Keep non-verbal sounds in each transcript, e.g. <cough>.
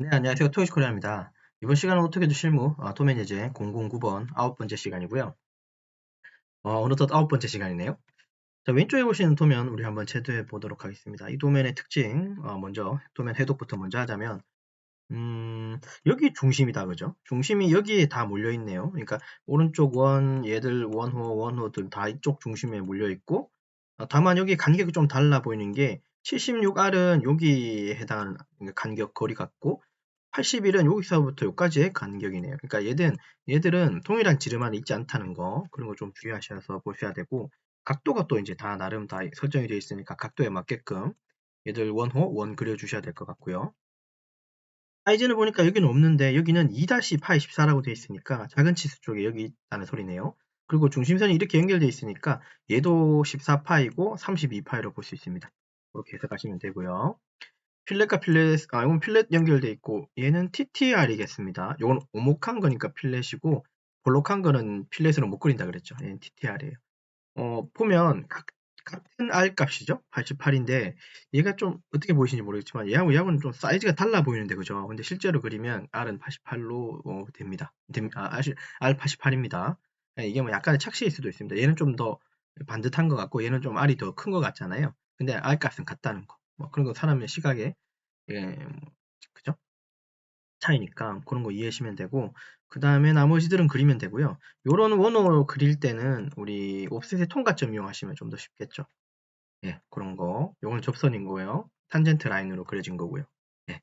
네, 안녕하세요. 토요시 코리아입니다. 이번 시간은 어떻게 도 실무 아, 도면 예제 009번 아홉 번째 시간이고요. 어, 어느덧 아홉 번째 시간이네요. 자, 왼쪽에 보시는 도면 우리 한번 체도해 보도록 하겠습니다. 이 도면의 특징, 어, 먼저 도면 해독부터 먼저 하자면 음, 여기 중심이다, 그죠? 중심이 여기에 다 몰려 있네요. 그러니까 오른쪽 원, 얘들 원호, 원호들 다 이쪽 중심에 몰려 있고 어, 다만 여기 간격이 좀 달라 보이는 게 76R은 여기에 해당하는 간격 거리 같고 81은 여기서부터 여기까지의 간격이네요. 그러니까 얘들은, 얘들은 동일한 지름 안에 있지 않다는 거 그런 거 좀 주의하셔서 보셔야 되고 각도가 또 이제 다 나름 다 설정이 되어 있으니까 각도에 맞게끔 얘들 원호, 원 그려주셔야 될 것 같고요. 사이즈는 보니까 여기는 없는데 여기는 2-파이14라고 되어 있으니까 작은 치수 쪽에 여기 있다는 소리네요. 그리고 중심선이 이렇게 연결되어 있으니까 얘도 14파이고 32파이로 볼 수 있습니다. 이렇게 해석하시면 되고요. 필렛과 필렛, 아, 이건 필렛 연결돼 있고, 얘는 TTR이겠습니다. 이건 오목한 거니까 필렛이고, 볼록한 거는 필렛으로 못 그린다 그랬죠. 얘는 TTR이에요. 어, 보면, 각, 같은 R 값이죠? 88인데, 얘가 좀 어떻게 보이시는지 모르겠지만, 얘하고 얘하고는 좀 사이즈가 달라 보이는데, 그죠? 근데 실제로 그리면 R은 88로 어, 됩니다. 아, R 88입니다. 예, 이게 뭐 약간의 착시일 수도 있습니다. 얘는 좀 더 반듯한 것 같고, 얘는 좀 R이 더 큰 것 같잖아요. 근데 R 값은 같다는 거. 뭐 그런 거 사람의 시각에 예, 뭐, 그죠? 차이니까 그런 거 이해하시면 되고 그 다음에 나머지들은 그리면 되고요. 요런 원호 그릴 때는 우리 옵셋의 통과점 이용하시면 좀 더 쉽겠죠. 예, 그런 거. 요건 접선인 거예요. 탄젠트 라인으로 그려진 거고요. 예.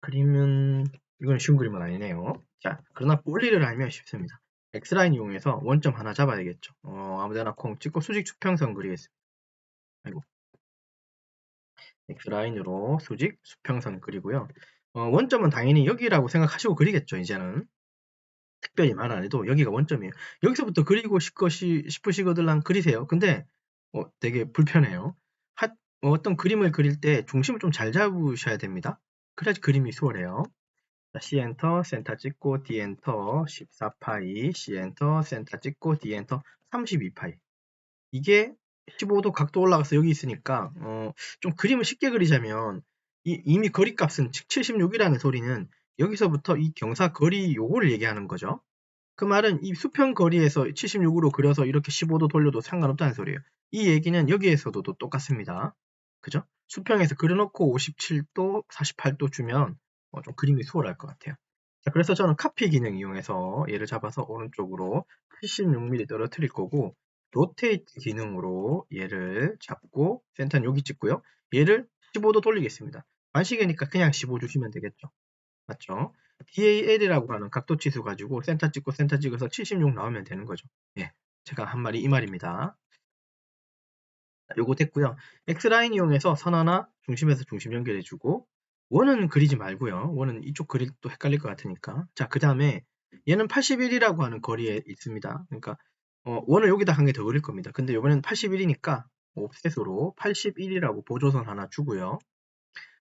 그림은 이건 쉬운 그림은 아니네요. 자, 그러나 볼리를 알면 쉽습니다. X라인 이용해서 원점 하나 잡아야 되겠죠. 어, 아무데나 콩 찍고 수직 수평선 그리겠습니다. 아이고. X라인으로 수직 수평선 그리고요. 어, 원점은 당연히 여기라고 생각하시고 그리겠죠. 이제는 특별히 말 안 해도 여기가 원점이에요. 여기서부터 그리고 싶으시, 싶으시거들랑 그리세요. 근데 어, 되게 불편해요. 하, 어떤 그림을 그릴 때 중심을 좀 잘 잡으셔야 됩니다. 그래야지 그림이 수월해요. C 엔터 센터 찍고 D 엔터 14파이 C 엔터 센터 찍고 D 엔터 32파이 이게 15도 각도 올라가서 여기 있으니까 어, 좀 그림을 쉽게 그리자면 이, 이미 거리값은 즉 76이라는 소리는 여기서부터 이 경사 거리 요거를 얘기하는 거죠. 그 말은 이 수평 거리에서 76으로 그려서 이렇게 15도 돌려도 상관없다는 소리예요. 이 얘기는 여기에서도 똑같습니다. 그죠? 수평에서 그려놓고 57도, 48도 주면 어, 좀 그림이 수월할 것 같아요. 자, 그래서 저는 카피 기능 이용해서 얘를 잡아서 오른쪽으로 76mm 떨어뜨릴 거고 로테이트 기능으로 얘를 잡고 센터는 여기 찍고요. 얘를 15도 돌리겠습니다. 반시계니까 그냥 15 주시면 되겠죠. 맞죠? DAL이라고 하는 각도 치수 가지고 센터 찍고 센터 찍어서 76 나오면 되는 거죠. 예. 제가 한 말이 이 말입니다. 요거 됐고요. X라인 이용해서 선 하나 중심에서 중심 연결해주고 원은 그리지 말고요. 원은 이쪽 그릴 또 헷갈릴 것 같으니까. 자, 그 다음에 얘는 81이라고 하는 거리에 있습니다. 그러니까 어, 원을 여기다 한 개 더 그릴 겁니다. 근데 이번엔 81이니까 옵셋으로 81이라고 보조선 하나 주고요.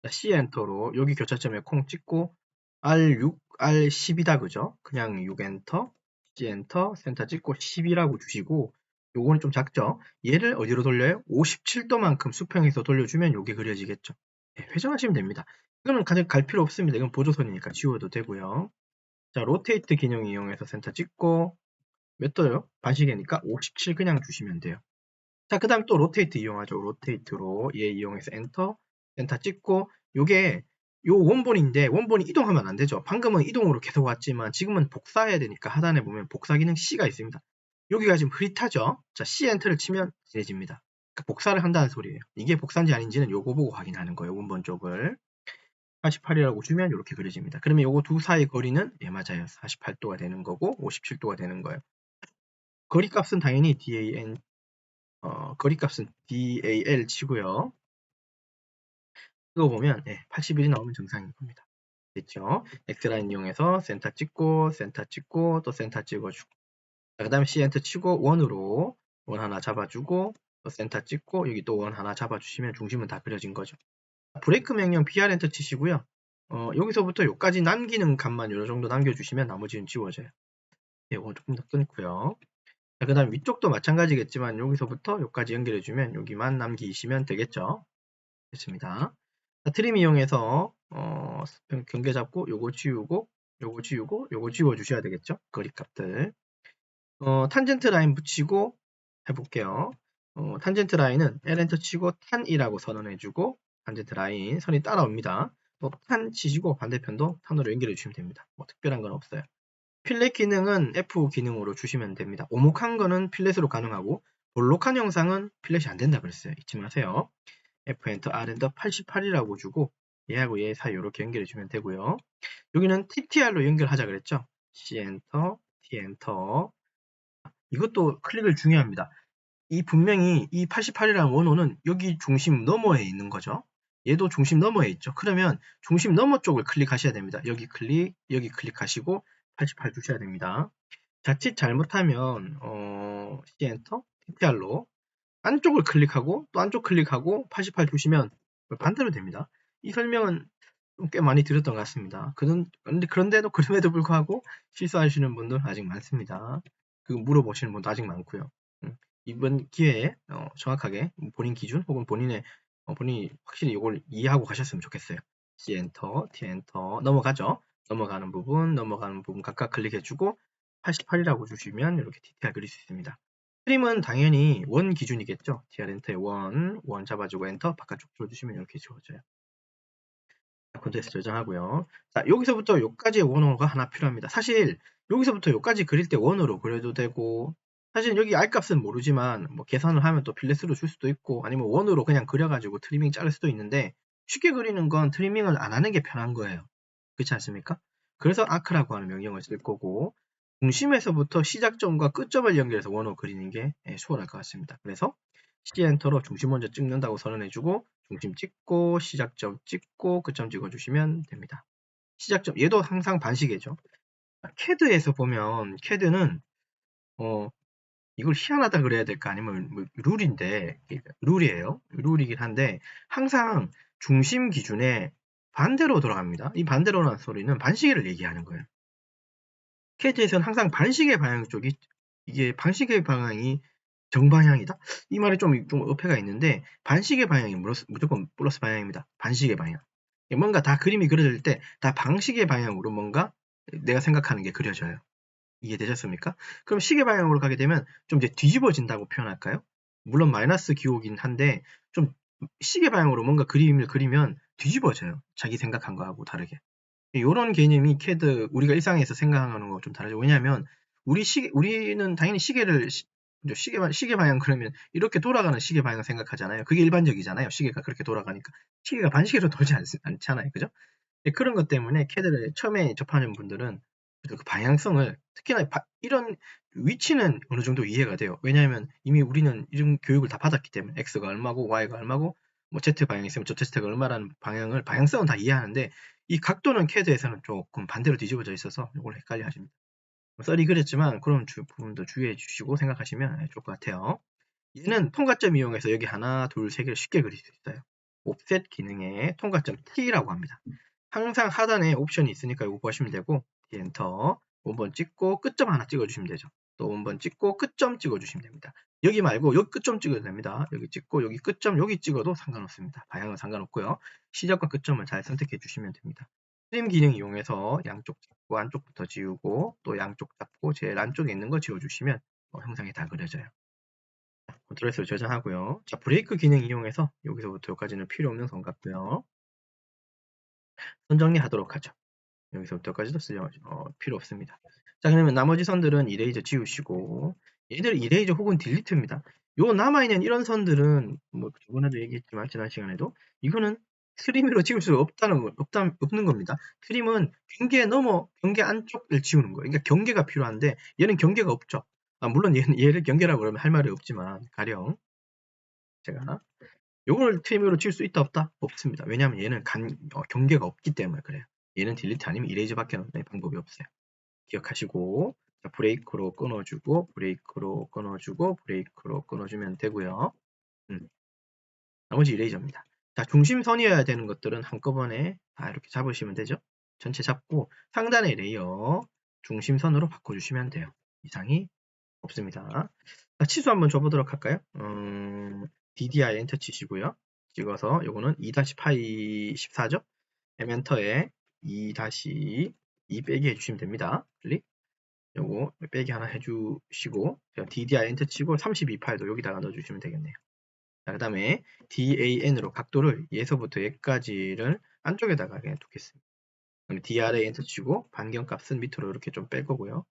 C 엔터로 여기 교차점에 콩 찍고 R6, R10이다 그죠? 그냥 6 엔터, C 엔터, 센터 찍고 10이라고 주시고 요거는 좀 작죠? 얘를 어디로 돌려요? 57도만큼 수평에서 돌려주면 요게 그려지겠죠? 네, 회전하시면 됩니다. 이거는 가장 갈 필요 없습니다. 이건 보조선이니까 지워도 되고요. 자, 로테이트 기능 이용해서 센터 찍고 몇 도요? 반시계니까 57 그냥 주시면 돼요. 자, 그 다음 또 로테이트 이용하죠. 로테이트로 얘 이용해서 엔터, 엔터 찍고 요게 요 원본인데 원본이 이동하면 안 되죠. 방금은 이동으로 계속 왔지만 지금은 복사해야 되니까 하단에 보면 복사 기능 C가 있습니다. 여기가 지금 흐릿하죠? 자, C 엔터를 치면 진해집니다. 그러니까 복사를 한다는 소리예요. 이게 복사인지 아닌지는 요거 보고 확인하는 거예요. 원본 쪽을. 48이라고 주면 이렇게 그려집니다. 그러면 요거 두 사이 거리는 예 맞아요. 48도가 되는 거고 57도가 되는 거예요. 거리값은 당연히 DAN, 어, 거리값은 DAL 치고요. 이거 보면 네, 81이 나오면 정상인 겁니다. 됐죠? X라인 이용해서 센터 찍고 센터 찍고 또 센터 찍어주고 그 다음에 C 엔터 치고 원으로 원 하나 잡아주고 또 센터 찍고 여기 또 원 하나 잡아주시면 중심은 다 그려진 거죠. 브레이크 명령 BR 엔터 치시고요. 어, 여기서부터 여기까지 남기는 값만 요 정도 남겨주시면 나머지는 지워져요. 네, 이거 조금 더 끊고요. 그 다음 위쪽도 마찬가지겠지만 여기서부터 여기까지 연결해주면 여기만 남기시면 되겠죠. 됐습니다. 트림 이용해서 어, 경계 잡고 요거 지우고 요거 지우고 요거 지워 주셔야 되겠죠? 거리 값들. 어, 탄젠트 라인 붙이고 해볼게요. 어, 탄젠트 라인은 L엔터 치고 탄이라고 선언해주고 탄젠트 라인 선이 따라옵니다. 또 탄 치시고 반대편도 탄으로 연결해 주시면 됩니다. 뭐 특별한 건 없어요. 필렛 기능은 F 기능으로 주시면 됩니다. 오목한 거는 필렛으로 가능하고 볼록한 영상은 필렛이 안 된다 그랬어요. 잊지 마세요. F 엔터 R 엔터 88이라고 주고 얘하고 얘 사이 이렇게 연결해 주면 되고요. 여기는 TTR로 연결하자 그랬죠. C 엔터, T 엔터. 이것도 클릭을 중요합니다. 이 분명히 이 88이라는 원호는 여기 중심 너머에 있는 거죠. 얘도 중심 너머에 있죠. 그러면 중심 너머 쪽을 클릭하셔야 됩니다. 여기 클릭, 여기 클릭하시고 88 주셔야 됩니다. 자칫 잘못하면 어, C 엔터, TTR로 안쪽을 클릭하고 또 안쪽 클릭하고 88 주시면 반대로 됩니다. 이 설명은 꽤 많이 들었던 것 같습니다. 그런데, 그런데도 그럼에도 불구하고 실수하시는 분들 아직 많습니다. 그 물어보시는 분도 아직 많고요. 음, 이번 기회에 어, 정확하게 본인 기준 혹은 본인의 어, 본인이 확실히 이걸 이해하고 가셨으면 좋겠어요. C 엔터, T 엔터 넘어가죠. 넘어가는 부분, 넘어가는 부분 각각 클릭해주고 88이라고 주시면 이렇게 TTR 그릴 수 있습니다. 트림은 당연히 원 기준이겠죠. TR 엔터에 원, 원 잡아주고 엔터 바깥쪽 줄어주시면 이렇게 지워져요. 콘텍스트 저장하고요. 자, 여기서부터 여기까지의 원어가 하나 필요합니다. 사실 여기서부터 여기까지 그릴 때 원어로 그려도 되고 사실 여기 R 값은 모르지만 뭐 계산을 하면 또 필렛으로 줄 수도 있고 아니면 원으로 그냥 그려가지고 트리밍 자를 수도 있는데 쉽게 그리는 건 트리밍을 안 하는 게 편한 거예요. 그렇지 않습니까? 그래서 아크라고 하는 명령을 쓸 거고 중심에서부터 시작점과 끝점을 연결해서 원어 그리는 게 예, 수월할 것 같습니다. 그래서 C 엔터로 중심 먼저 찍는다고 선언해주고 중심 찍고 시작점 찍고 끝점 찍어주시면 됩니다. 시작점 얘도 항상 반시계죠. 캐드에서 보면 캐드는 어 이걸 희한하다 그래야 될까 아니면 뭐 룰인데 룰이에요. 룰이긴 한데 항상 중심 기준에 반대로 돌아갑니다. 이 반대로라는 소리는 반시계를 얘기하는 거예요. 캐드에서는 항상 반시계 방향 쪽이 이게 반시계 방향이 정방향이다? 이 말이 좀, 좀 어폐가 있는데 반시계 방향이 무조건 플러스 방향입니다. 반시계 방향. 뭔가 다 그림이 그려질 때 다 방시계 방향으로 뭔가 내가 생각하는 게 그려져요. 이해되셨습니까? 그럼 시계 방향으로 가게 되면 좀 이제 뒤집어진다고 표현할까요? 물론 마이너스 기호긴 한데 좀 시계 방향으로 뭔가 그림을 그리면 뒤집어져요. 자기 생각한 거하고 다르게. 이런 개념이 캐드 우리가 일상에서 생각하는 거 좀 다르죠. 왜냐하면 우리 시계 우리는 당연히 시계를 시 계, 시계 방향 그러면 이렇게 돌아가는 시계 방향 생각하잖아요. 그게 일반적이잖아요. 시계가 그렇게 돌아가니까. 시계가 반시계로 <laughs> 돌지 않, 않잖아요. 그죠? 그런 것 때문에 캐드를 처음에 접하는 분들은 그 방향성을 특히나 바, 이런 위치는 어느 정도 이해가 돼요. 왜냐하면 이미 우리는 이런 교육을 다 받았기 때문에 X가 얼마고 Y가 얼마고 뭐 Z 방향이 있으면 저 Z가 얼마라는 방향을 방향성은 다 이해하는데 이 각도는 캐드에서는 조금 반대로 뒤집어져 있어서 이걸 헷갈려 하십니다. 썰이 그랬지만 그런 주, 부분도 주의해 주시고 생각하시면 좋을 것 같아요. 얘는 통과점 이용해서 여기 하나, 둘, 세 개를 쉽게 그릴 수 있어요. 옵셋 기능의 통과점 T라고 합니다. 항상 하단에 옵션이 있으니까 이거 보시면 되고 엔터 5번 찍고 끝점 하나 찍어주시면 되죠. 또 5번 찍고 끝점 찍어주시면 됩니다. 여기 말고 여기 끝점 찍어도 됩니다. 여기 찍고 여기 끝점 여기 찍어도 상관없습니다. 방향은 상관없고요. 시작과 끝점을 잘 선택해 주시면 됩니다. 트림 기능 이용해서 양쪽 잡고 안쪽부터 지우고 또 양쪽 잡고 제일 안쪽에 있는 거 지워주시면 어, 형상이 다 그려져요. 컨트롤S로 저장하고요. 자, 브레이크 기능 이용해서 여기서부터 여기까지는 필요 없는 선 같고요. 선 정리 하도록 하죠. 여기서부터까지도 쓰 어, 필요 없습니다. 자, 그러면 나머지 선들은 이레이저 지우시고 얘들 이레이저 혹은 딜리트입니다. 요 남아있는 이런 선들은 뭐 저번에도 얘기했지만 지난 시간에도 이거는 트림으로 지울 수 없다는 거, 없다, 없는 겁니다. 트림은 경계 넘어 경계 안쪽을 지우는 거예요. 그러니까 경계가 필요한데 얘는 경계가 없죠. 아, 물론 얘는 얘를 경계라고 그러면 할 말이 없지만 가령 제가 요걸 트림으로 지울 수 있다 없다 없습니다. 왜냐하면 얘는 간, 어, 경계가 없기 때문에 그래요. 얘는 딜리트 아니면 이레이저밖에 없는 방법이 없어요. 기억하시고 자, 브레이크로 끊어주고 브레이크로 끊어주고 브레이크로 끊어주면 되고요. 음. 나머지 이레이저입니다. 자, 중심선이어야 되는 것들은 한꺼번에 다 이렇게 잡으시면 되죠. 전체 잡고 상단의 레이어 중심선으로 바꿔주시면 돼요. 이상이 없습니다. 자, 치수 한번 줘보도록 할까요? 음, DDI 엔터 치시고요. 찍어서 요거는 2-파이 14죠? 에멘터에 2 다시 2 빼기 해주시면 됩니다. 클릭. 요거 빼기 하나 해주시고 DDI 엔터 치고 32 파일도 여기다가 넣어주시면 되겠네요. 그 다음에 DAN으로 각도를 예서부터 얘까지를 안쪽에다가 그냥 두겠습니다. 그럼 DRA 엔터 치고 반경값은 밑으로 이렇게 좀 뺄 거고요.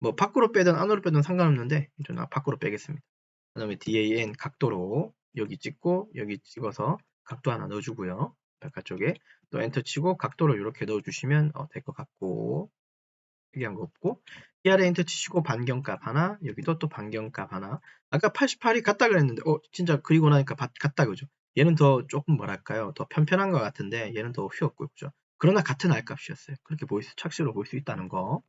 뭐 밖으로 빼든 안으로 빼든 상관없는데 저는 밖으로 빼겠습니다. 그 다음에 DAN 각도로 여기 찍고 여기 찍어서 각도 하나 넣어주고요. 바깥쪽에 또 엔터 치고 각도를 이렇게 넣어주시면 어, 될 것 같고. 특이한 거 없고. DRA 엔터 치시고 반경값 하나 여기도 또 반경값 하나. 아까 88이 같다 그랬는데 어 진짜 그리고 나니까 같다 그죠? 얘는 더 조금 뭐랄까요? 더 편편한 것 같은데 얘는 더 휘었고 그죠? 그러나 같은 알값이었어요. 그렇게 보일 수 착시로 볼수 있다는 거.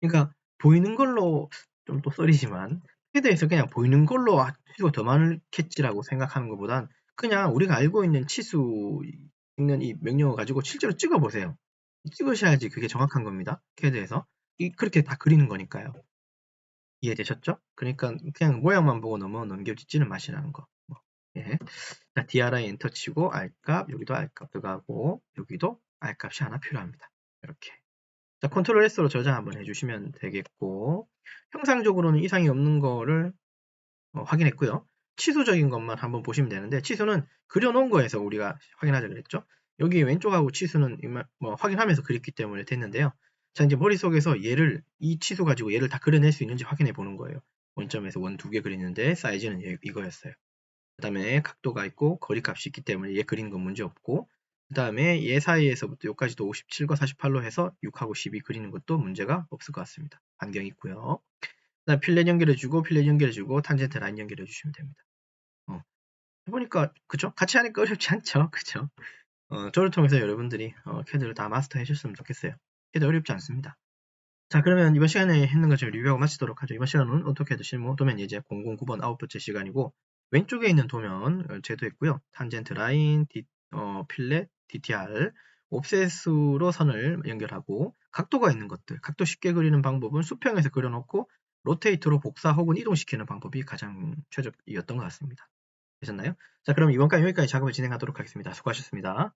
그러니까 보이는 걸로 좀 또 썰이지만 헤드에서 그냥 보이는 걸로 아, 치수가 더 많겠지라고 생각하는 것보단 그냥 우리가 알고 있는 치수 있는 이 명령어 가지고 실제로 찍어 보세요 찍으셔야지 그게 정확한 겁니다 캐드에서 이, 그렇게 다 그리는 거니까요 이해되셨죠? 그러니까 그냥 모양만 보고 넘어 넘겨짓지는 마시라는 거. 뭐, 예. 자, DRI 엔터 치고 R값, 여기도 R값 들어가고, 여기도 R값이 하나 필요합니다. 이렇게. 자, 컨트롤 S로 저장 한번 해주시면 되겠고, 형상적으로는 이상이 없는 거를 어, 확인했고요. 치수적인 것만 한번 보시면 되는데, 치수는 그려놓은 거에서 우리가 확인하자 그랬죠? 여기 왼쪽하고 치수는 뭐 확인하면서 그렸기 때문에 됐는데요. 자, 이제 머릿속에서 얘를, 이 치수 가지고 얘를 다 그려낼 수 있는지 확인해 보는 거예요. 원점에서 원 두 개 그리는데 사이즈는 이거였어요. 그 다음에 각도가 있고 거리값이 있기 때문에 얘 그린 건 문제 없고 그 다음에 얘 사이에서부터 여기까지도 57과 48로 해서 6하고 12 그리는 것도 문제가 없을 것 같습니다. 반경이 있고요. 필렛 연결해주고 필렛 연결해주고 탄젠트 라인 연결해 주시면 됩니다. 어. 해보니까 그쵸? 같이 하니까 어렵지 않죠? <laughs> 그쵸? 어, 저를 통해서 여러분들이 어, 캐드를 다 마스터 해 주셨으면 좋겠어요. 그게 어렵지 않습니다. 자 그러면 이번 시간에 했는 것을 리뷰하고 마치도록 하죠. 이번 시간은 어떻게드 실무 도면 예제 009번 아홉 번째 시간이고 왼쪽에 있는 도면 어, 제도했고요. 탄젠트 라인, 디, 어, 필렛, DTR, 옵셋으로 선을 연결하고 각도가 있는 것들, 각도 쉽게 그리는 방법은 수평에서 그려놓고 로테이트로 복사 혹은 이동시키는 방법이 가장 최적이었던 것 같습니다. 되셨나요? 자 그럼 이번까지 여기까지 작업을 진행하도록 하겠습니다. 수고하셨습니다.